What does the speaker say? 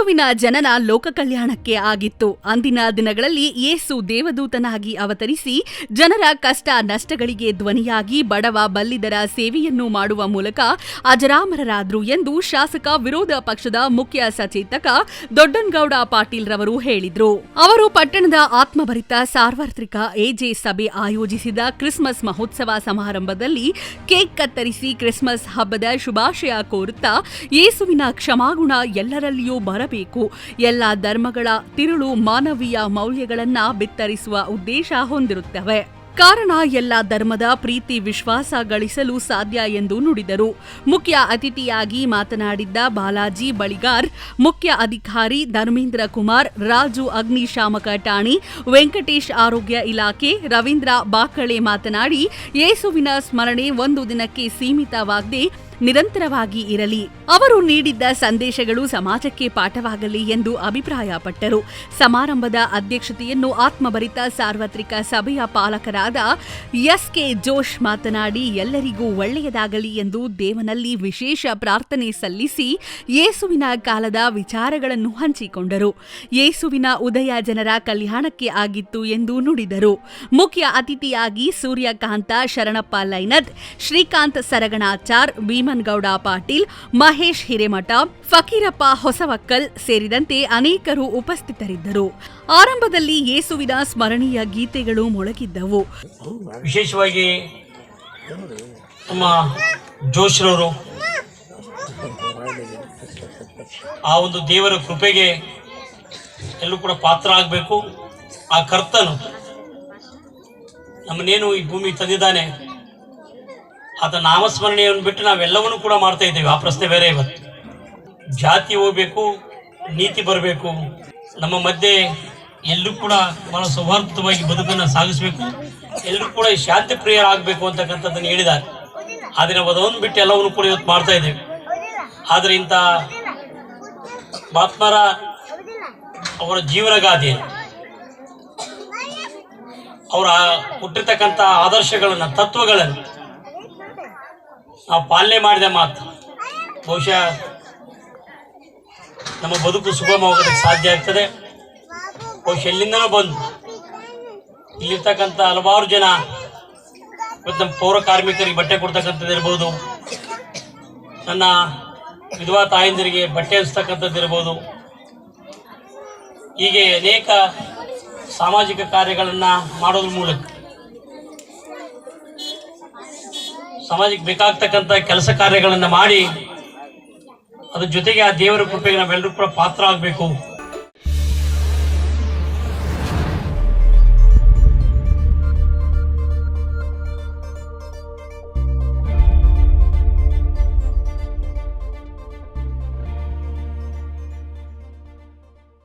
ಯೇಸುವಿನ ಜನನ ಲೋಕ ಕಲ್ಯಾಣಕ್ಕೆ ಆಗಿತ್ತು. ಅಂದಿನ ದಿನಗಳಲ್ಲಿ ಯೇಸು ದೇವದೂತನಾಗಿ ಅವತರಿಸಿ ಜನರ ಕಷ್ಟ ನಷ್ಟಗಳಿಗೆ ಧ್ವನಿಯಾಗಿ ಬಡವ ಬಲ್ಲಿದರ ಸೇವೆಯನ್ನು ಮಾಡುವ ಮೂಲಕ ಅಜರಾಮರರಾದ್ರು ಎಂದು ಶಾಸಕ ವಿರೋಧ ಪಕ್ಷದ ಮುಖ್ಯ ಸಚೇತಕ ದೊಡ್ಡನಗೌಡ ಪಾಟೀಲ್ ರವರು ಹೇಳಿದ್ರು. ಅವರು ಪಟ್ಟಣದ ಆತ್ಮಭರಿತ ಸಾರ್ವತ್ರಿಕ ಎಜೆ ಸಭೆ ಆಯೋಜಿಸಿದ ಕ್ರಿಸ್ಮಸ್ ಮಹೋತ್ಸವ ಸಮಾರಂಭದಲ್ಲಿ ಕೇಕ್ ಕತ್ತರಿಸಿ ಕ್ರಿಸ್ಮಸ್ ಹಬ್ಬದ ಶುಭಾಶಯ ಕೋರುತ್ತಾ ಯೇಸುವಿನ ಕ್ಷಮಾಗುಣ ಎಲ್ಲರಲ್ಲಿಯೂ ಬರಬೇಕು ಎಲ್ಲ ಧರ್ಮಗಳ ತಿರುಳು ಮಾನವೀಯ ಮೌಲ್ಯಗಳನ್ನ ಬಿತ್ತರಿಸುವ ಉದ್ದೇಶ ಹೊಂದಿರುತ್ತವೆ. ಕಾರಣ ಎಲ್ಲ ಧರ್ಮದ ಪ್ರೀತಿ ವಿಶ್ವಾಸ ಗಳಿಸಲು ಸಾಧ್ಯ ಎಂದು ನುಡಿದರು. ಮುಖ್ಯ ಅತಿಥಿಯಾಗಿ ಮಾತನಾಡಿದ್ದ ಬಾಲಾಜಿ ಬಳಿಗಾರ್, ಮುಖ್ಯ ಅಧಿಕಾರಿ ಧರ್ಮೇಂದ್ರ ಕುಮಾರ್, ರಾಜು ಅಗ್ನಿಶಾಮಕ ಠಾಣಿ, ವೆಂಕಟೇಶ್ ಆರೋಗ್ಯ ಇಲಾಖೆ, ರವೀಂದ್ರ ಬಾಕಳೆ ಮಾತನಾಡಿ ಯೇಸುವಿನ ಸ್ಮರಣೆ ಒಂದು ದಿನಕ್ಕೆ ಸೀಮಿತವಾಗದೆ ನಿರಂತರವಾಗಿ ಇರಲಿ. ಅವರು ನೀಡಿದ್ದ ಸಂದೇಶಗಳು ಸಮಾಜಕ್ಕೆ ಪಾಠವಾಗಲಿ ಎಂದು ಅಭಿಪ್ರಾಯಪಟ್ಟರು. ಸಮಾರಂಭದ ಅಧ್ಯಕ್ಷತೆಯನ್ನು ಆತ್ಮಭರಿತ ಸಾರ್ವತ್ರಿಕ ಸಭೆಯ ಪಾಲಕರಾದ ಎಸ್ ಕೆ ಜೋಶ್ ಮಾತನಾಡಿ, ಎಲ್ಲರಿಗೂ ಒಳ್ಳೆಯದಾಗಲಿ ಎಂದು ದೇವನಲ್ಲಿ ವಿಶೇಷ ಪ್ರಾರ್ಥನೆ ಸಲ್ಲಿಸಿ ಯೇಸುವಿನ ಕಾಲದ ವಿಚಾರಗಳನ್ನು ಹಂಚಿಕೊಂಡರು. ಯೇಸುವಿನ ಉದಯ ಜನರ ಕಲ್ಯಾಣಕ್ಕೆ ಆಗಿತ್ತು ಎಂದು ನುಡಿದರು. ಮುಖ್ಯ ಅತಿಥಿಯಾಗಿ ಸೂರ್ಯಕಾಂತ, ಶರಣಪ್ಪ ಲೈನದ್ ಶ್ರೀಕಾಂತ್ ಸರಗಣಾಚಾರ್ ಭೀಮನ್ಗೌಡ ಪಾಟೀಲ್, ಮಹೇಶ್ ಹಿರೇಮಠ, ಫಕೀರಪ್ಪ ಹೊಸವಕ್ಕಲ್ ಸೇರಿದಂತೆ ಅನೇಕರು ಉಪಸ್ಥಿತರಿದ್ದರು. ಆರಂಭದಲ್ಲಿ ಯೇಸುವಿನ ಸ್ಮರಣೀಯ ಗೀತೆಗಳು ಮೊಳಗಿದ್ದವು. ವಿಶೇಷವಾಗಿ ನಮ್ಮ ಜೋಶ್ರವರು ಆ ಒಂದು ದೇವರ ಕೃಪೆಗೆ ಎಲ್ಲೂ ಕೂಡ ಪಾತ್ರ ಆಗಬೇಕು ಆ ಕರ್ತನು ನಮ್ಮನ್ನೇನು ಈ ಭೂಮಿ ತಂದಿದ್ದಾನೆ ಆತ ನಾಮಸ್ಮರಣೆಯನ್ನು ಬಿಟ್ಟು ನಾವೆಲ್ಲವನ್ನೂ ಕೂಡ ಮಾಡ್ತಾ ಇದ್ದೇವೆ. ಆ ಪ್ರಶ್ನೆ ಬೇರೆ ಇವತ್ತು. ಜಾತಿ ಹೋಗ್ಬೇಕು, ನೀತಿ ಬರಬೇಕು. ನಮ್ಮ ಮಧ್ಯೆ ಎಲ್ಲರೂ ಕೂಡ ಬಹಳ ಸೌಹಾರ್ದವಾಗಿ ಬದುಕನ್ನು ಸಾಗಿಸಬೇಕು. ಎಲ್ಲರೂ ಕೂಡ ಶಾಂತಿ ಪ್ರಿಯರಾಗಬೇಕು ಅಂತಕ್ಕಂಥದ್ದನ್ನು ಹೇಳಿದ್ದಾರೆ. ಆದರೆ ಅದನ್ನು ಬಿಟ್ಟು ಎಲ್ಲವನ್ನು ಕೂಡ ಇವತ್ತು ಮಾಡ್ತಾ ಇದ್ದೇವೆ. ಆದರೆ ಇಂಥ ಮಹಾತ್ಮರ ಅವರ ಜೀವನಗಾದೆ ಅವರ ಹುಟ್ಟಿರ್ತಕ್ಕಂಥ ಆದರ್ಶಗಳನ್ನು, ತತ್ವಗಳನ್ನು ನಾವು ಪಾಲನೆ ಮಾಡಿದ ಮಾತು ಬಹುಶಃ ನಮ್ಮ ಬದುಕು ಸುಗಮವಾಗೋದಕ್ಕೆ ಸಾಧ್ಯ ಆಗ್ತದೆ. ಬಹುಶಃ ಎಲ್ಲಿಂದನೂ ಬಂದು ಇಲ್ಲಿರ್ತಕ್ಕಂಥ ಹಲವಾರು ಜನ ಇವತ್ತು ನಮ್ಮ ಪೌರ ಕಾರ್ಮಿಕರಿಗೆ ಬಟ್ಟೆ ಕೊಡ್ತಕ್ಕಂಥದ್ದು ಇರ್ಬೋದು. ನನ್ನ ವಿಧವಾ ತಾಯಂದಿರಿಗೆ ಬಟ್ಟೆ ಹಂಚ್ತಕ್ಕಂಥದ್ದು ಇರ್ಬೋದು. ಹೀಗೆ ಅನೇಕ ಸಾಮಾಜಿಕ ಕಾರ್ಯಗಳನ್ನು ಮಾಡೋದ್ರ ಮೂಲಕ ಸಮಾಜಕ್ಕೆ ಬೇಕಾಗ್ತಕ್ಕಂಥ ಕೆಲಸ ಕಾರ್ಯಗಳನ್ನು ಮಾಡಿ ಅದ್ರ ಜೊತೆಗೆ ಆ ದೇವರ ಕೃಪೆಗೆ ನಾವೆಲ್ಲರೂ ಕೂಡ ಪಾತ್ರ ಆಗಬೇಕು.